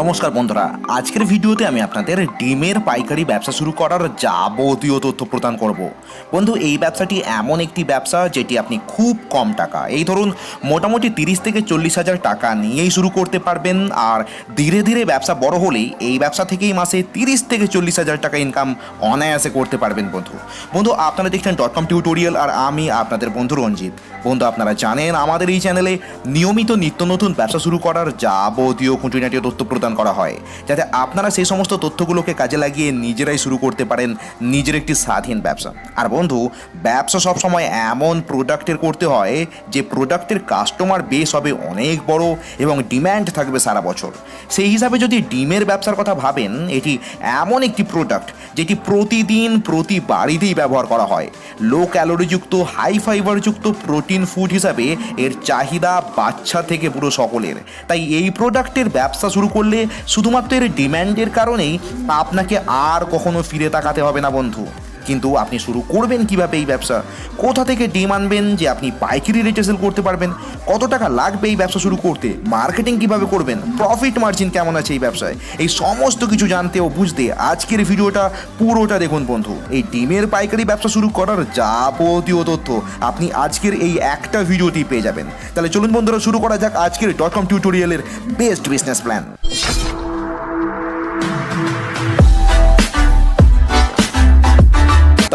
নমস্কার বন্ধুরা, আজকের ভিডিওতে আমি আপনাদের ডিমের পাইকারি ব্যবসা শুরু করার যাবতীয় তথ্য প্রদান করব। বন্ধু, এই ব্যবসাটি এমন একটি ব্যবসা যেটি আপনি খুব কম টাকা, এই ধরুন মোটামুটি তিরিশ থেকে চল্লিশ হাজার টাকা নিয়েই শুরু করতে পারবেন, আর ধীরে ধীরে ব্যবসা বড় হলেই এই ব্যবসা থেকেই মাসে তিরিশ থেকে চল্লিশ হাজার টাকা ইনকাম অনায়াসে করতে পারবেন বন্ধু। বন্ধু, আপনারা দেখছেন ডট কম টিউটোরিয়াল আর আমি আপনাদের বন্ধু রঞ্জিত। বন্ধু, আপনারা জানেন আমাদের এই চ্যানেলে নিয়মিত নিত্য নতুন ব্যবসা শুরু করার যাবতীয় খুঁটিনাটি তথ্য প্রদান করা হয়, যাতে আপনারা সেই সমস্ত তথ্যগুলোকে কাজে লাগিয়ে নিজেরাই শুরু করতে পারেন নিজের একটি স্বাধীন ব্যবসা। আর বন্ধু, ব্যবসা সবসময় এমন প্রোডাক্টের করতে হয়, যে প্রোডাক্টের কাস্টমার বেস হবে অনেক বড় এবং ডিম্যান্ড থাকবে সারা বছর। সেই হিসাবে যদি ডিমের ব্যবসার কথা ভাবেন, এটি এমন একটি প্রোডাক্ট, যেটি প্রতিদিন প্রতি বাড়িতেই ব্যবহার করা হয়। লো ক্যালোরিযুক্ত, হাই ফাইবারযুক্ত প্রোটিন ফুড হিসাবে এর চাহিদা বাচ্চা থেকে পুরো সকলের। তাই এই প্রোডাক্টের ব্যবসা শুরু করলে শুধুমাত্র এর ডিম্যান্ডের কারণেই আপনাকে আর কখনো ফিরে তাকাতে হবে না বন্ধু। কিন্তু আপনি শুরু করবেন কীভাবে এই ব্যবসা? কোথা থেকে ডিম আনবেন যে আপনি পাইকারি রেটে সেল করতে পারবেন? কত টাকা লাগবে এই ব্যবসা শুরু করতে? মার্কেটিং কীভাবে করবেন? প্রফিট মার্জিন কেমন আছে এই ব্যবসায়? এই সমস্ত কিছু জানতে ও বুঝতে আজকের ভিডিওটা পুরোটা দেখুন বন্ধু। এই ডিমের পাইকারি ব্যবসা শুরু করার যাবতীয় তথ্য আপনি আজকের এই একটা ভিডিওতেই পেয়ে যাবেন। তাহলে চলুন বন্ধুরা, শুরু করা যাক আজকের ডট কম টিউটোরিয়ালের বেস্ট বিজনেস প্ল্যান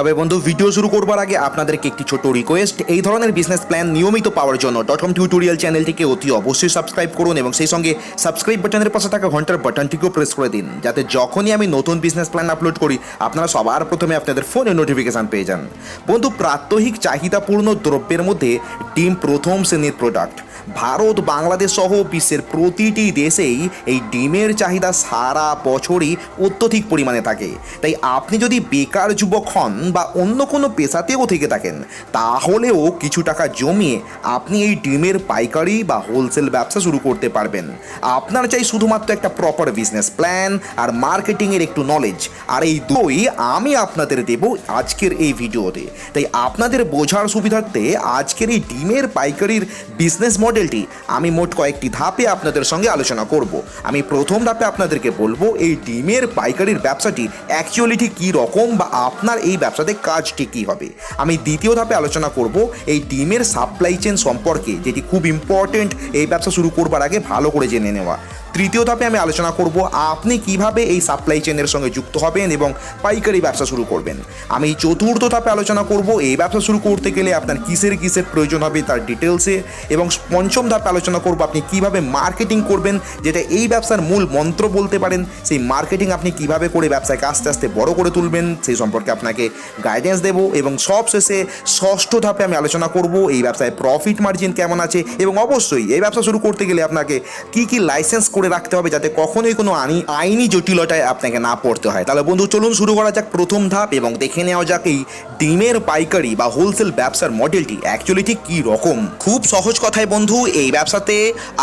তবে বন্ধু ভিডিও শুরু করবার আগে আপনাদেরকে একটি ছোট রিকোয়েস্ট এই ধরনের বিজনেস প্ল্যান নিয়মিত পাওয়ার জন্য. ডট কম টিউটোরিয়াল চ্যানেলটিকে অতি অবশ্যই সাবস্ক্রাইব করুন এবং সেই সঙ্গে সাবস্ক্রাইব বাটনের পাশে থাকা ঘণ্টার বাটনটিকেও প্রেস করে দিন। যাতে যখনই আমি নতুন বিজনেস প্ল্যান আপলোড করি, আপনারা সবার প্রথমে আপনাদের ফোনে নোটিফিকেশান পেয়ে যান। বন্ধু, প্রাত্যহিক চাহিদাপূর্ণ দ্রব্যের মধ্যে ডিম প্রথম শ্রেণির প্রোডাক্ট ভারত, বাংলাদেশ সহ বিশ্বের প্রতিটি দেশেই এই ডিমের চাহিদা সারা বছরই অত্যধিক পরিমাণে থাকে। তাই আপনি যদি বেকার যুবক হন বা অন্য কোনো পেশাতেও থেকে থাকেন, তাহলেও কিছু টাকা জমিয়ে আপনি এই ডিমের পাইকারি বা হোলসেল ব্যবসা শুরু করতে পারবেন। আপনার চাই শুধুমাত্র একটা প্রপার বিজনেস প্ল্যান আর মার্কেটিংয়ের একটু নলেজ আর এই দুই আমি আপনাদের দেব আজকের এই ভিডিওতে তাই আপনাদের বোঝার সুবিধার্থে আজকের এই ডিমের পাইকারির বিজনেস মডেলটি আমি মোট কয়েকটি ধাপে আপনাদের সঙ্গে আলোচনা করব। আমি প্রথম ধাপে আপনাদেরকে বলব, এই ডিমের পাইকারির ব্যবসাটি অ্যাকচুয়ালি ঠিক কী রকম বা আপনার এই ব্যবসাতে কাজটি কী হবে। আমি দ্বিতীয় ধাপে আলোচনা করব, এই ডিমের সাপ্লাই চেন সম্পর্কে, যেটি খুব ইম্পর্টেন্ট এই ব্যবসা শুরু করবার আগে ভালো করে জেনে নেওয়া। তৃতীয় ধাপে আমি আলোচনা করব আপনি কীভাবে এই সাপ্লাই চেনের সঙ্গে যুক্ত হবেন এবং পাইকারি ব্যবসা শুরু করবেন। আমি চতুর্থ ধাপে আলোচনা করব এই ব্যবসা শুরু করতে গেলে আপনার কিসের কিসের প্রয়োজন হবে তার ডিটেলসে এবং পঞ্চম ধাপে আলোচনা করব আপনি কীভাবে মার্কেটিং করবেন, যেটা এই ব্যবসার মূল মন্ত্র বলতে পারেন, সেই মার্কেটিং আপনি কীভাবে করে ব্যবসাকে আস্তে আস্তে বড় করে তুলবেন সেই সম্পর্কে আপনাকে গাইডেন্স দেবো এবং সব শেষে ষষ্ঠ ধাপে আমি আলোচনা করব এই ব্যবসায় প্রফিট মার্জিন কেমন আছে এবং অবশ্যই এই ব্যবসা শুরু করতে গেলে আপনাকে কি কি লাইসেন্স করে রাখতে হবে যাতে কখনোই কোনো আইনি আইনি জটিলতায় আপনাকে না পড়তে হয়। তাহলে বন্ধু, চলুন শুরু করা যাক প্রথম ধাপ এবং দেখে নেওয়া যাক এই ডিমের পাইকারি বা হোলসেল ব্যবসার মডেলটি অ্যাকচুয়ালি ঠিক কী রকম। খুব সহজ কথায় বন্ধু, এই ব্যবসাতে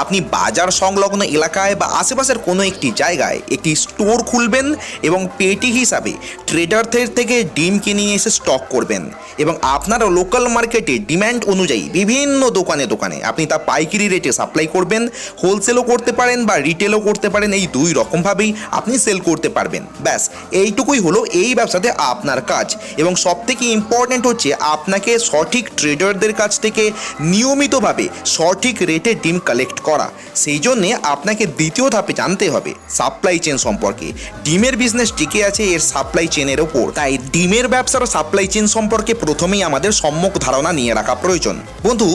আপনি বাজার সংলগ্ন এলাকায় বা আশেপাশের কোনো একটি জায়গায় একটি স্টোর খুলবেন এবং পেটি হিসাবে ট্রেডারদের থেকে ডিম কিনে এসে স্টক করবেন এবং আপনার লোকাল মার্কেটে ডিম্যান্ড অনুযায়ী বিভিন্ন দোকানে দোকানে আপনি তা পাইকারি রেটে সাপ্লাই করবেন হোলসেলও করতে পারেন বা রিটেলও করতে পারেন, এই দুই রকমভাবেই আপনি সেল করতে পারবেন। ব্যাস, এইটুকুই হলো এই ব্যবসাতে আপনার কাজ। এবং সবথেকে ইম্পর্ট্যান্ট হচ্ছে আপনাকে সঠিক ট্রেডারদের কাছ থেকে নিয়মিতভাবে সঠিক রেটে ডিম কালেক্ট করা। সেই জন্যে আপনাকে দ্বিতীয় ধাপে জানতে হবে সাপ্লাই চেন সম্পর্কে। ডিমের বিজনেস টিকে আছে এর সাপ্লাই চেনের ওপর। তাই ডিমের ব্যবসার সাপ্লাই চেন সম্পর্কে প্রথমেই আমাদের সম্যক ধারণা নিয়ে রাখা প্রয়োজন। বন্ধু,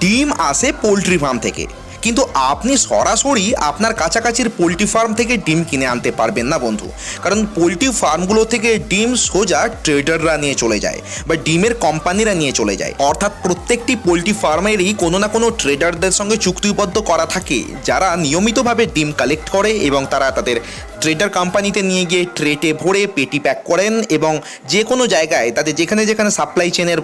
ডিম আসে পোলট্রি ফার্ম থেকে। কিন্তু আপনি সরাসরি আপনার কাছাকাছির পোলট্রি ফার্ম থেকে ডিম কিনে আনতে পারবেন না, বন্ধু। কারণ পোলট্রি ফার্মগুলো থেকে ডিম সোজা ট্রেডাররা নিয়ে চলে যায় বা ডিমের কোম্পানিরা নিয়ে চলে যায়। অর্থাৎ প্রত্যেকটি পোলট্রি ফার্মেরই কোনো না কোনো ট্রেডারদের সঙ্গে চুক্তিবদ্ধ করা থাকে, যারা নিয়মিতভাবে ডিম কালেক্ট করে এবং তারা তাদের ট্রেডার কোম্পানিতে নিয়ে গিয়ে ট্রেটে ভরে পেটি প্যাক করেন এবং যে কোনো জায়গায় তাদের যেখানে যেখানে সাপ্লাই চেনের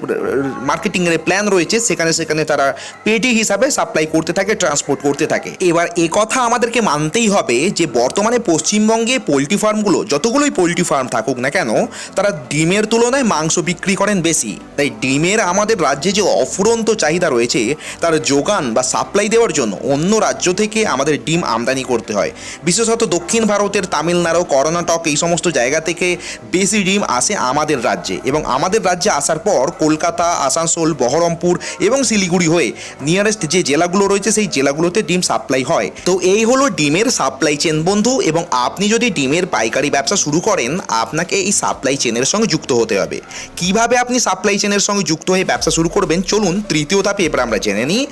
মার্কেটিংয়ের প্ল্যান রয়েছে, সেখানে সেখানে তারা পেটি হিসাবে সাপ্লাই করতে থাকে ট্রান্সপোর্ট করতে থাকে। এবার এ কথা আমাদেরকে মানতেই হবে যে, বর্তমানে পশ্চিমবঙ্গে পোলট্রি ফার্মগুলো যতগুলোই পোলট্রি ফার্ম থাকুক না কেন, তারা ডিমের তুলনায় মাংস বিক্রি করেন বেশি। তাই ডিমের আমাদের রাজ্যে যে অফুরন্ত চাহিদা রয়েছে, তার যোগান বা সাপ্লাই দেওয়ার জন্য অন্য রাজ্য থেকে আমাদের ডিম আমদানি করতে হয়। বিশেষত দক্ষিণ ভারতের তামিলনাড়ু কর্ণাটক এই সমস্ত জায়গা থেকে বেশি ডিম আসে আমাদের রাজ্যে এবং আমাদের রাজ্যে আসার পর কলকাতা, আসানসোল, বহরমপুর এবং শিলিগুড়ি হয়ে নিয়ারেস্ট যে জেলাগুলো রয়েছে সেই জেলাগুলোতে ডিম সাপ্লাই হয়। তো এই হলো ডিমের সাপ্লাই চেন বন্ধু এবং আপনি যদি ডিমের পাইকারি ব্যবসা শুরু করেন, আপনাকে এই সাপ্লাই চেনের সঙ্গে যুক্ত হতে হবে। কীভাবে আপনি সাপ্লাই চেনের সঙ্গে যুক্ত হয়ে ব্যবসা শুরু করবেন, চলুন তৃতীয় ধাপে এবার আমরা জেনে নিই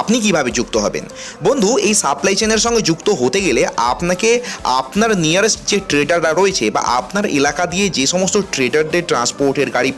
আপনি কীভাবে যুক্ত হবেন। বন্ধু, এই সাপ্লাই চেনের সঙ্গে যুক্ত হতে গেলে আপনাকে আপনার নিয়ারেস্ট যে ট্রেডাররা রয়েছে বা আপনার এলাকা দিয়ে যে সমস্ত ট্রেডারদের ট্রান্সপোর্টের গাড়ি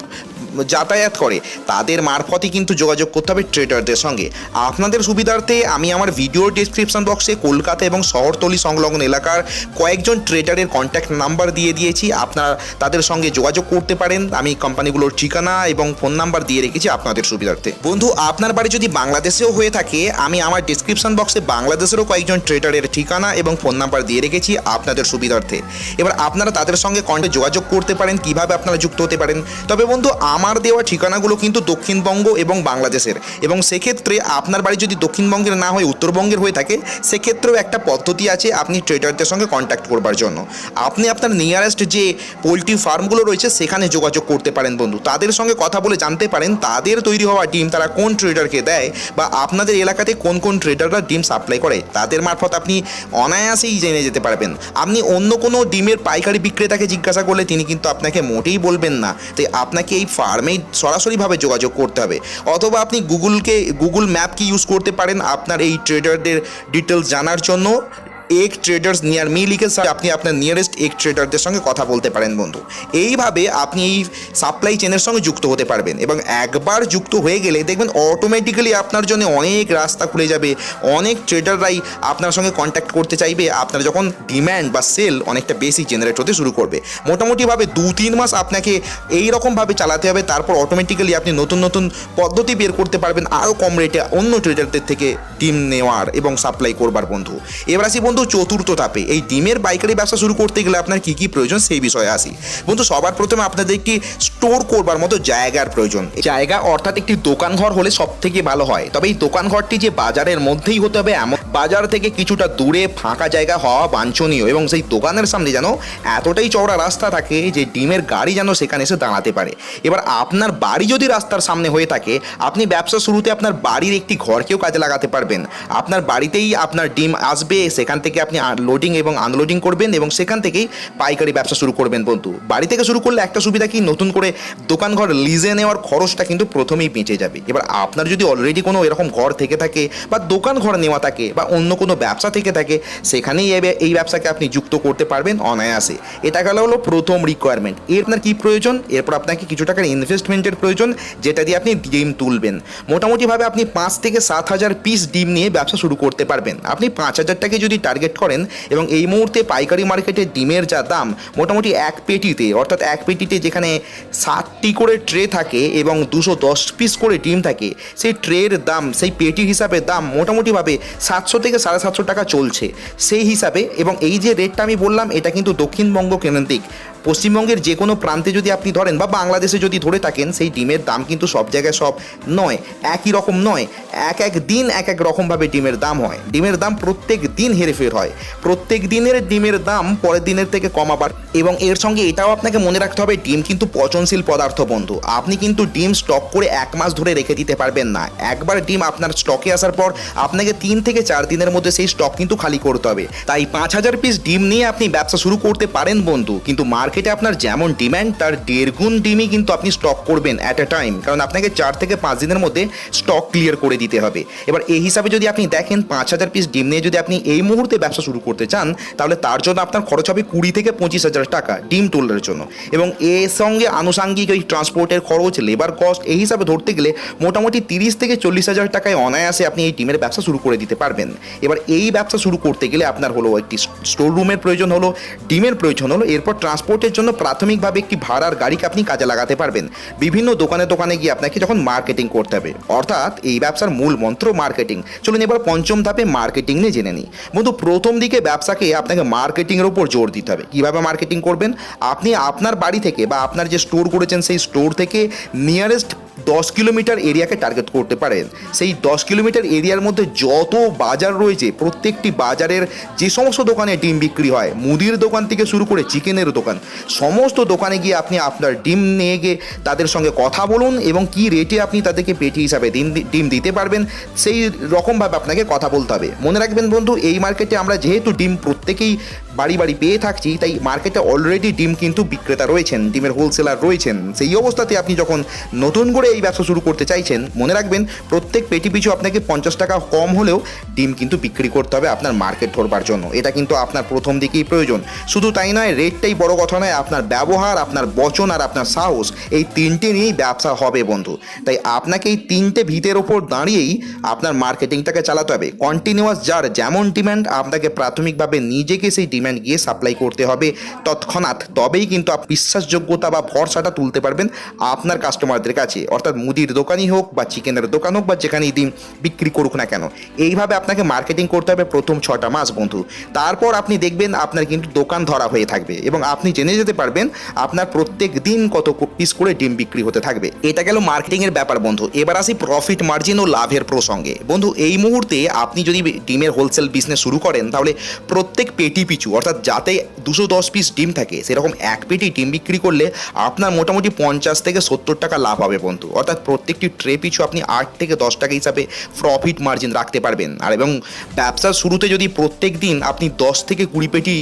যাতায়াত করে। তাদের মারফতই কিন্তু যোগাযোগ করতে হবে ট্রেডারদের সঙ্গে। আপনাদের সুবিধার্থে আমি আমার ভিডিও ডিসক্রিপশন বক্সে কলকাতা এবং শহরতলি সংলগ্ন এলাকার কয়েকজন ট্রেডারের কন্ট্যাক্ট নাম্বার দিয়ে দিয়েছি। আপনারা তাদের সঙ্গে যোগাযোগ করতে পারেন। আমি কোম্পানিগুলোর ঠিকানা এবং ফোন নাম্বার দিয়ে রেখেছি আপনাদের সুবিধার্থে। বন্ধু, আপনার বাড়ি যদি বাংলাদেশেও হয়ে থাকে, আমি আমার ডিসক্রিপশন বক্সে বাংলাদেশেরও কয়েকজন ট্রেডারের ঠিকানা এবং ফোন নাম্বার দিয়ে রেখেছি আপনাদের সুবিধার্থে। এবার আপনারা তাদের সঙ্গে কন্ট্যাক্ট যোগাযোগ করতে পারেন, কীভাবে আপনারা যুক্ত হতে পারেন? তবে বন্ধু, আমার দেওয়া ঠিকানাগুলো কিন্তু দক্ষিণবঙ্গ এবং বাংলাদেশের। এবং সেক্ষেত্রে আপনার বাড়ি যদি দক্ষিণবঙ্গের না হয়ে, উত্তরবঙ্গের হয়ে থাকে, সেক্ষেত্রেও একটা পদ্ধতি আছে আপনি ট্রেডারদের সঙ্গে কন্ট্যাক্ট করবার জন্য। আপনি আপনার নিয়ারেস্ট যে পোলট্রি ফার্মগুলো রয়েছে, সেখানে যোগাযোগ করতে পারেন বন্ধু। তাদের সঙ্গে কথা বলে জানতে পারেন, তাদের তৈরি হওয়া ডিম তারা কোন ট্রেডারকে দেয়, বা আপনাদের এলাকাতে কোন কোন ট্রেডাররা ডিম সাপ্লাই করে। তাদের মারফত আপনি অনায়াসেই জেনে যেতে পারবেন। আপনি অন্য কোনো ডিমের পাইকারি বিক্রেতাকে জিজ্ঞাসা করলে তিনি কিন্তু আপনাকে মোটেই বলবেন না। তাই আপনাকে এই ফার্মেই সরাসরিভাবে যোগাযোগ করতে হবে। অথবা আপনি গুগলকে, গুগল ম্যাপকে ইউজ করতে পারেন আপনার এই ট্রেডারদের ডিটেলস জানার জন্য। এক ট্রেডার্স নিয়ার মি লিখে আপনি আপনার নিয়ারেস্ট এক ট্রেডারদের সঙ্গে কথা বলতে পারেন বন্ধু। এইভাবে আপনি এই সাপ্লাই চেনের সঙ্গে যুক্ত হতে পারবেন এবং একবার যুক্ত হয়ে গেলে দেখবেন অটোমেটিক্যালি আপনার জন্য অনেক রাস্তা খুলে যাবে। অনেক ট্রেডাররাই আপনার সঙ্গে কন্ট্যাক্ট করতে চাইবে। আপনার যখন ডিম্যান্ড বা সেল অনেকটা বেশি জেনারেট হতে শুরু করবে। মোটামুটিভাবে দু তিন মাস আপনাকে এই রকমভাবে চালাতে হবে, তারপর অটোমেটিক্যালি আপনি নতুন নতুন পদ্ধতি বের করতে পারবেন আরও কম রেটে অন্য ট্রেডারদের থেকে ডিম নেওয়ার এবং সাপ্লাই করবার বন্ধু। এবার আসি বন্ধু চতুর্থ ধাপে। এই ডিমের পাইকারি ব্যবসা শুরু করতে গেলে আপনার কী কী প্রয়োজন সেই বিষয়ে আসি। বন্ধু, সবার প্রথমে আপনাদের একটি স্টোর করবার মতো জায়গার প্রয়োজন। জায়গা অর্থাৎ একটি দোকান ঘর হলে সব থেকে ভালো হয়। তবে এই দোকান ঘরটি যে বাজারের মধ্যেই হতে হবে এমন বাজার থেকে কিছুটা দূরে ফাঁকা জায়গা হওয়া বাঞ্ছনীয় এবং সেই দোকানের সামনে যেন এতটাই চওড়া রাস্তা থাকে যে ডিমের গাড়ি যেন সেখানে এসে দাঁড়াতে পারে। এবার আপনার বাড়ি যদি রাস্তার সামনে হয়ে থাকে, আপনি ব্যবসা শুরুতে আপনার বাড়ির একটি ঘরকেও কাজে লাগাতে পারবেন। আপনার বাড়িতেই আপনার ডিম আসবে, সেখান থেকে আপনি লোডিং এবং আনলোডিং করবেন এবং সেখান থেকেই পাইকারি ব্যবসা শুরু করবেন বন্ধু। বাড়ি থেকে শুরু করলে একটা সুবিধা কি? নতুন করে দোকান ঘর লিজে নেওয়ার খরচটা কিন্তু প্রথমেই বেঁচে যাবে। এবার আপনার যদি অলরেডি কোনো এরকম ঘর থেকে থাকে বা দোকান ঘর নেওয়া থাকে বা অন্য কোনো ব্যবসা থেকে থাকে, সেখানেই এই এই ব্যবসাকে আপনি যুক্ত করতে পারবেন অনায়াসে। এটা গেল হলো প্রথম রিকোয়ারমেন্ট এর আপনার কী প্রয়োজন? এরপর আপনাকে কিছু টাকার ইনভেস্টমেন্টের প্রয়োজন, যেটা দিয়ে আপনি ডিম তুলবেন। মোটামুটিভাবে আপনি পাঁচ থেকে সাত হাজার পিস ডিম নিয়ে ব্যবসা শুরু করতে পারবেন। আপনি পাঁচ হাজার টাকা যদি টার্গেট করেন এবং এই মুহূর্তে পাইকারি মার্কেটে ডিমের যা দাম, মোটামুটি এক পেটিতে, অর্থাৎ এক পেটিতে যেখানে ষাটটি করে ট্রে থাকে এবং দুশো দশ পিস করে ডিম থাকে, সেই ট্রের দাম, সেই পেটি হিসাবে দাম মোটামুটিভাবে সাতশো থেকে সাড়ে সাতশো টাকা চলছে। সেই হিসাবে এবং এই যে রেটটা আমি বললাম, এটা কিন্তু দক্ষিণবঙ্গ কেন্দ্রিক পশ্চিমবঙ্গের যে কোনো প্রান্তে যদি আপনি ধরেন বা বাংলাদেশে যদি ধরে থাকেন, সেই ডিমের দাম কিন্তু সব জায়গায় সব নয়, একই রকম নয়, এক এক দিন এক এক রকমভাবে ডিমের দাম হয়। ডিমের দাম প্রত্যেক দিন হেরফের হয়। প্রত্যেক দিনের ডিমের দাম পরের দিনের থেকে কমাবার এবং এর সঙ্গে এটাও আপনাকে মনে রাখতে হবে, ডিম কিন্তু পচনশীল পদার্থ বন্ধু। আপনি কিন্তু ডিম স্টক করে এক মাস ধরে রেখে দিতে পারবেন না। একবার ডিম আপনার স্টকে আসার পর আপনাকে তিন থেকে চার দিনের মধ্যে সেই স্টক কিন্তু খালি করতে হবে। তাই পাঁচ হাজার পিস ডিম নিয়ে আপনি ব্যবসা শুরু করতে পারেন বন্ধু, কিন্তু মার্কেট মার্কেটে আপনার যেমন ডিম্যান্ড তার দেড় গুণ ডিমই কিন্তু আপনি স্টক করবেন অ্যাট এ টাইম কারণ আপনাকে চার থেকে পাঁচ দিনের মধ্যে স্টক ক্লিয়ার করে দিতে হবে। এবার এই হিসাবে যদি আপনি দেখেন, পাঁচ হাজার পিস ডিম নিয়ে যদি আপনি এই মুহূর্তে ব্যবসা শুরু করতে চান, তাহলে তার জন্য আপনার খরচ হবে কুড়ি থেকে পঁচিশ হাজার টাকা ডিম তোলার জন্য। এবং এর সঙ্গে আনুষাঙ্গিক ওই ট্রান্সপোর্টের খরচ লেবার কস্ট এই হিসাবে ধরতে গেলে মোটামুটি তিরিশ থেকে চল্লিশ হাজার টাকায় অনায়াসে আপনি এই ডিমের ব্যবসা শুরু করে দিতে পারবেন। এবার এই ব্যবসা শুরু করতে গেলে আপনার হলো একটি স্টোর রুমের প্রয়োজন হলো ডিমের প্রয়োজন হলো, এরপর ট্রান্সপোর্টের জন্য প্রাথমিকভাবে একটি ভাড়ার গাড়িকে আপনি কাজে লাগাতে পারবেন। বিভিন্ন দোকানে দোকানে গিয়ে আপনাকে যখন মার্কেটিং করতে হবে। অর্থাৎ এই ব্যবসার মূল মন্ত্র মার্কেটিং চলুন এবার পঞ্চম ধাপে মার্কেটিং নিয়ে জেনে নিই। বন্ধু, প্রথম দিকে ব্যবসাকে আপনাকে মার্কেটিংয়ের উপর জোর দিতে হবে। কীভাবে মার্কেটিং করবেন? আপনি আপনার বাড়ি থেকে বা আপনার যে স্টোর করেছেন, সেই স্টোর থেকে নিয়ারেস্ট দশ কিলোমিটার এরিয়াকে টার্গেট করতে পারেন। সেই দশ কিলোমিটার এরিয়ার মধ্যে যত বাজার রয়েছে, প্রত্যেকটি বাজারের যে সমস্ত দোকানে ডিম বিক্রি হয়, মুদির দোকান থেকে শুরু করে চিকেনের দোকান সমস্ত দোকানে গিয়ে আপনি আপনার ডিম নিয়ে গিয়ে তাদের সঙ্গে কথা বলুন এবং কি রেটে আপনি তাদেরকে পেটি হিসাবে ডিম ডিম দিতে পারবেন, সেই রকমভাবে আপনাকে কথা বলতে হবে। মনে রাখবেন বন্ধু, এই মার্কেটে আমরা যেহেতু ডিম প্রত্যেকেই বাড়ি বাড়ি পেয়ে থাকছি, তাই মার্কেটে অলরেডি ডিম কিন্তু বিক্রেতা রয়েছেন, ডিমের হোলসেলার রয়েছেন। সেই অবস্থাতে আপনি যখন নতুন করে এই ব্যবসা শুরু করতে চাইছেন, মনে রাখবেন প্রত্যেক পেটি পিছু আপনাকে পঞ্চাশ টাকা কম হলেও ডিম কিন্তু বিক্রি করতে হবে আপনার মার্কেট ধরবার জন্য। এটা কিন্তু আপনার প্রথম দিকেই প্রয়োজন। শুধু তাই নয় রেটটাই বড় কথা আপনার ব্যবহার, আপনার বচন আর আপনার সাহস এই তিনটে নিয়েই ব্যবসা হবে বন্ধু। তাই আপনাকে এই তিনটে ভিতের ওপর দাঁড়িয়েই আপনার মার্কেটিংটাকে চালাতে হবে। কন্টিনিউয়াস যার যেমন ডিম্যান্ড আপনাকে প্রাথমিকভাবে নিজেকে সেই ডিম্যান্ড গিয়ে সাপ্লাই করতে হবে। তৎক্ষণাৎ তবেই কিন্তু আপ- বিশ্বাসযোগ্যতা বা ভরসাটা তুলতে পারবেন আপনার কাস্টমারদের কাছে। অর্থাৎ মুদির দোকানই হোক বা চিকেনের দোকান হোক বা যেখানেই দিন বিক্রি করুক না কেন। এইভাবে আপনাকে মার্কেটিং করতে হবে প্রথম ছটা মাস বন্ধু। তারপর আপনি দেখবেন আপনার কিন্তু দোকান ধরা হয়ে থাকবে এবং আপনি জেনে যেতে পারবেন আপনার প্রত্যেক দিন কত পিস করে ডিম বিক্রি হতে থাকবে। এটা গেল মার্কেটিংয়ের ব্যাপার বন্ধু। এবার আসি প্রফিট মার্জিন ও লাভের প্রসঙ্গে। বন্ধু, এই মুহূর্তে আপনি যদি ডিমের হোলসেল বিজনেস শুরু করেন, তাহলে প্রত্যেক পেটি পিছু, অর্থাৎ যাতে দুশো দশ পিস ডিম থাকে, সেরকম এক পেটি ডিম বিক্রি করলে আপনার মোটামুটি পঞ্চাশ থেকে সত্তর টাকা লাভ হবে বন্ধু। অর্থাৎ প্রত্যেকটি ট্রে পিছু আপনি আট থেকে দশ টাকা হিসাবে প্রফিট মার্জিন রাখতে পারবেন। আর এবং ব্যবসার শুরুতে যদি প্রত্যেক দিন আপনি দশ থেকে কুড়ি পেটি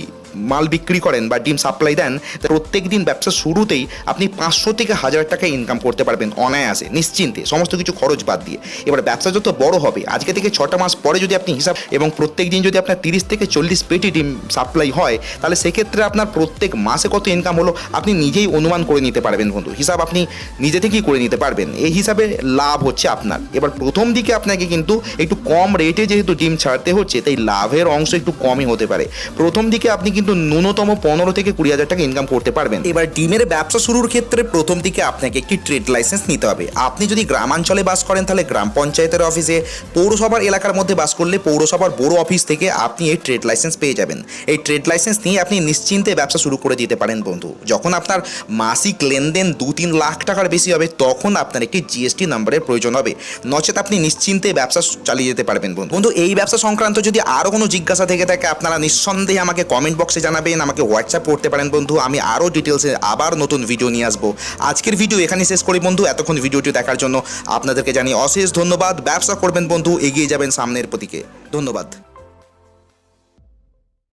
মাল বিক্রি করেন বা ডিম সাপ্লাই দেন প্রত্যেক দিন ব্যবসা শুরুতেই আপনি পাঁচশো থেকে হাজার টাকা ইনকাম করতে পারবেন অনায়াসে, নিশ্চিন্তে, সমস্ত কিছু খরচ বাদ দিয়ে। এবার ব্যবসা যত বড় হবে, আজকে থেকে ছটা মাস পরে যদি আপনি হিসাব এবং প্রত্যেক দিন যদি আপনার তিরিশ থেকে চল্লিশ পেটি ডিম সাপ্লাই হয়, তাহলে সেক্ষেত্রে আপনার প্রত্যেক মাসে কত ইনকাম হলো আপনি নিজেই অনুমান করে নিতে পারবেন বন্ধু। হিসাব আপনি নিজে থেকেই করে নিতে পারবেন। এই হিসাবে লাভ হচ্ছে আপনার। এবার প্রথম দিকে আপনাকে কিন্তু একটু কম রেটে যেহেতু ডিম ছাড়তে হচ্ছে, তাই লাভের অংশ একটু কমই হতে পারে। প্রথম দিকে আপনি কিন্তু ন্যূনতম পনেরো থেকে কুড়ি হাজার টাকা ইনকাম করতে পারবেন। এবার ডিমের ব্যবসা শুরুর ক্ষেত্রে প্রথম দিকে আপনাকে একটি ট্রেড লাইসেন্স নিতে হবে। আপনি যদি গ্রামাঞ্চলে বাস করেন তাহলে গ্রাম পঞ্চায়েতের অফিসে পৌরসভার এলাকার মধ্যে বাস করলে পৌরসভার বড় অফিস থেকে আপনি এই ট্রেড লাইসেন্স পেয়ে যাবেন। এই ট্রেড লাইসেন্স নিয়ে আপনি নিশ্চিন্তে ব্যবসা শুরু করে দিতে পারেন বন্ধু। যখন আপনার মাসিক লেনদেন দু তিন লাখ টাকার বেশি হবে তখন আপনার একটি জিএসটি নাম্বারের প্রয়োজন হবে। নচেত আপনি নিশ্চিন্তে ব্যবসা চালিয়ে যেতে পারবেন বন্ধু। বন্ধু এই ব্যবসা সংক্রান্ত যদি আরও কোনো জিজ্ঞাসা থেকে থাকে আপনারা নিঃসন্দেহে আমাকে কমেন্ট বক্সে জানাবেন, আমাকে হোয়াটসঅ্যাপ করতে পারেন বন্ধু, আমি আরও ডিটেলসে আবার নতুন ভিডিও নিয়ে আসব। আজকের ভিডিও এখানে শেষ করি বন্ধু, এতক্ষণ ভিডিওটি দেখার জন্য আপনাদেরকে জানি অশেষ ধন্যবাদ, ব্যবসা করবেন বন্ধু, এগিয়ে যাবেন সামনের প্রতিকে। ধন্যবাদ।